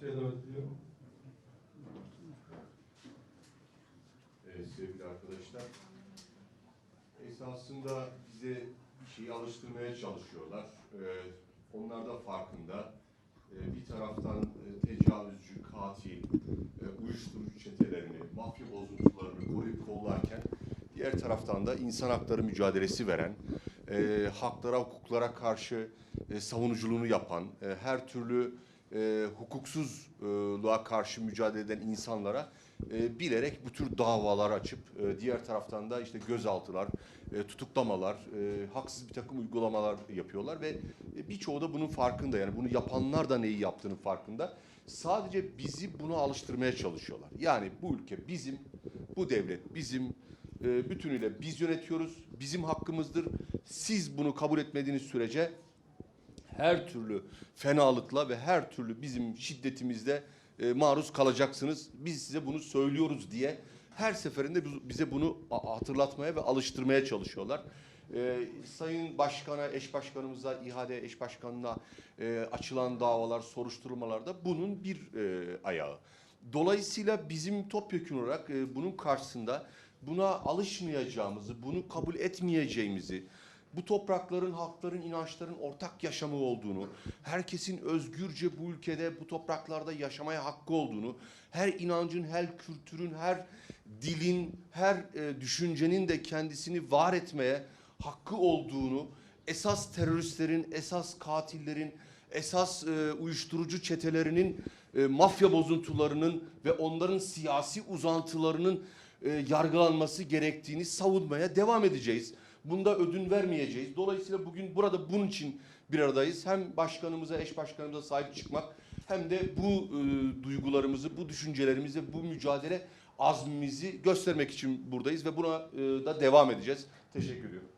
şeyler diyor. Evet sevgili arkadaşlar. Esasında bize şeyi alıştırmaya çalışıyorlar. Ee, onlar da farkında. Ee, bir taraftan e, tecavüzcü, katil, e, uyuşturucu çetelerini, mafya bozuntularını koruyup kollarken diğer taraftan da insan hakları mücadelesi veren, e, haklara, hukuklara karşı e, savunuculuğunu yapan, e, her türlü e, hukuksuzluğa karşı mücadele eden insanlara e, bilerek bu tür davalar açıp e, diğer taraftan da işte gözaltılar, e, tutuklamalar, e, haksız bir takım uygulamalar yapıyorlar ve e, birçoğu da bunun farkında yani bunu yapanlar da neyi yaptığının farkında. Sadece bizi buna alıştırmaya çalışıyorlar. Yani bu ülke bizim, bu devlet bizim, e, bütünüyle biz yönetiyoruz, bizim hakkımızdır. Siz bunu kabul etmediğiniz sürece her türlü fenalıkla ve her türlü bizim şiddetimizde e, maruz kalacaksınız. Biz size bunu söylüyoruz diye her seferinde biz- bize bunu hatırlatmaya ve alıştırmaya çalışıyorlar. E, Sayın Başkan'a, eş başkanımıza, ihale eş başkanına e, açılan davalar, soruşturmalarda bunun bir e, ayağı. Dolayısıyla bizim topyekun olarak e, bunun karşısında buna alışmayacağımızı, bunu kabul etmeyeceğimizi, bu toprakların, halkların, inançların ortak yaşamı olduğunu, herkesin özgürce bu ülkede, bu topraklarda yaşamaya hakkı olduğunu, her inancın, her kültürün, her dilin, her e, düşüncenin de kendisini var etmeye hakkı olduğunu, esas teröristlerin, esas katillerin, esas e, uyuşturucu çetelerinin, e, mafya bozuntularının ve onların siyasi uzantılarının e, yargılanması gerektiğini savunmaya devam edeceğiz. Bunda ödün vermeyeceğiz. Dolayısıyla bugün burada bunun için bir aradayız. Hem başkanımıza, eş başkanımıza sahip çıkmak hem de bu e, duygularımızı, bu düşüncelerimizi, bu mücadele azmimizi göstermek için buradayız ve buna e, da devam edeceğiz. Teşekkür ediyorum.